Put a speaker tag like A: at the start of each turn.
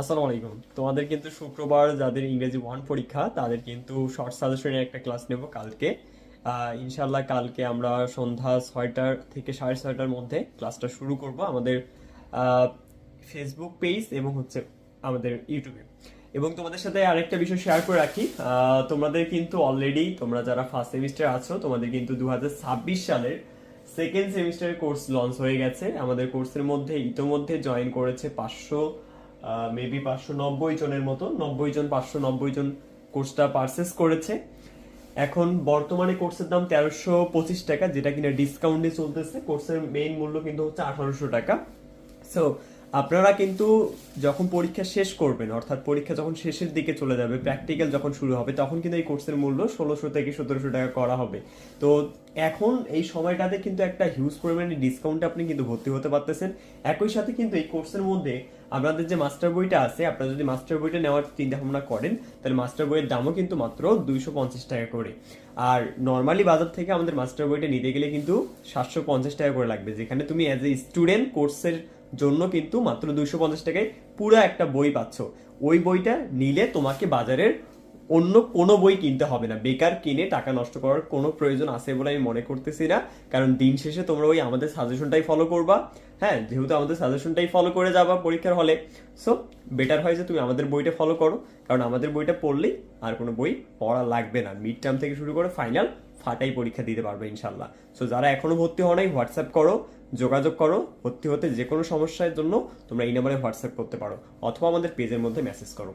A: আসসালামু আলাইকুম। তোমাদের কিন্তু শুক্রবার যাদের ইংরেজি ওয়ান পরীক্ষা, তাদের কিন্তু শর্ট সাজেশনের একটা ক্লাস নেব কালকে। ইনশাল্লাহ কালকে আমরা সন্ধ্যা ছয়টার থেকে সাড়ে ছয়টার মধ্যে ক্লাসটা শুরু করব আমাদের ফেসবুক পেজ এবং হচ্ছে আমাদের ইউটিউবে এবং তোমাদের সাথে আরেকটা বিষয় শেয়ার করে রাখি। তোমাদের কিন্তু অলরেডি তোমরা যারা ফার্স্ট সেমিস্টার আছো, তোমাদের কিন্তু দু হাজার ছাব্বিশ সালের সেকেন্ড সেমিস্টারের কোর্স লঞ্চ হয়ে গেছে। আমাদের কোর্সের মধ্যে ইতোমধ্যে জয়েন করেছে পাঁচশো মেবি পাঁচশো নব্বই জনের মতো নব্বই জন, পাঁচশো নব্বই জন কোর্সটা পারচেস করেছে। এখন বর্তমানে কোর্সের দাম তেরোশো পঁচিশ টাকা, যেটা কিনা ডিসকাউন্টে চলতেছে। কোর্সের মেইন মূল্য কিন্তু হচ্ছে আঠারোশো টাকা। সো আপনারা কিন্তু যখন পরীক্ষা শেষ করবেন, অর্থাৎ পরীক্ষা যখন শেষের দিকে চলে যাবে প্র্যাকটিক্যাল যখন শুরু হবে, তখন কিন্তু এই কোর্সের মূল্য ষোলোশো থেকে সতেরোশো টাকা করা হবে। তো এখন এই সময়টাতে কিন্তু একটা হিউজ পরিমাণে ডিসকাউন্টে আপনি কিন্তু ভর্তি হতে পারতেছেন। একই সাথে কিন্তু এই কোর্সের মধ্যে আপনাদের যে মাস্টার বইটা আছে, আপনারা যদি মাস্টার বইটা নেওয়ার চিন্তা ভাবনা করেন, তাহলে মাস্টার বইয়ের দামও কিন্তু মাত্র দুইশো পঞ্চাশ টাকা করে। আর নর্মালি বাজার থেকে আমাদের মাস্টার বইটা নিতে গেলে কিন্তু সাতশো পঞ্চাশ টাকা করে লাগবে, যেখানে তুমি অ্যাজ এ স্টুডেন্ট কোর্সের জন্য কিন্তু মাত্র দুশো পঞ্চাশ টাকায় পুরো একটা বই পাচ্ছ। ওই বইটা নিলে তোমাকে বাজারের অন্য কোনো বই কিনতে হবে না। বেকার কিনে টাকা নষ্ট করার কোনো প্রয়োজন আছে বলে আমি মনে করতেছি না। কারণ দিন শেষে তোমরা ওই আমাদের সাজেশনটাই ফলো করবা। হ্যাঁ যেহেতু আমাদের সাজেশনটাই ফলো করে যাবা পরীক্ষার হলে। সো বেটার হয় যে তুমি আমাদের বইটা ফলো করো। কারণ আমাদের বইটা পড়লেই আর কোনো বই পড়া লাগবে না। মিড টার্ম থেকে শুরু করে ফাইনাল ফাটাই পরীক্ষা দিতে পারবে ইনশাল্লাহ সো যারা এখনও ভর্তি হও নাই হোয়াটসঅ্যাপ করো, যোগাযোগ করো। ভর্তি হতে যে কোনো সমস্যার জন্য তোমরা এই নাম্বারে হোয়াটসঅ্যাপ করতে পারো। অথবা আমাদের পেজের মধ্যে মেসেজ করো।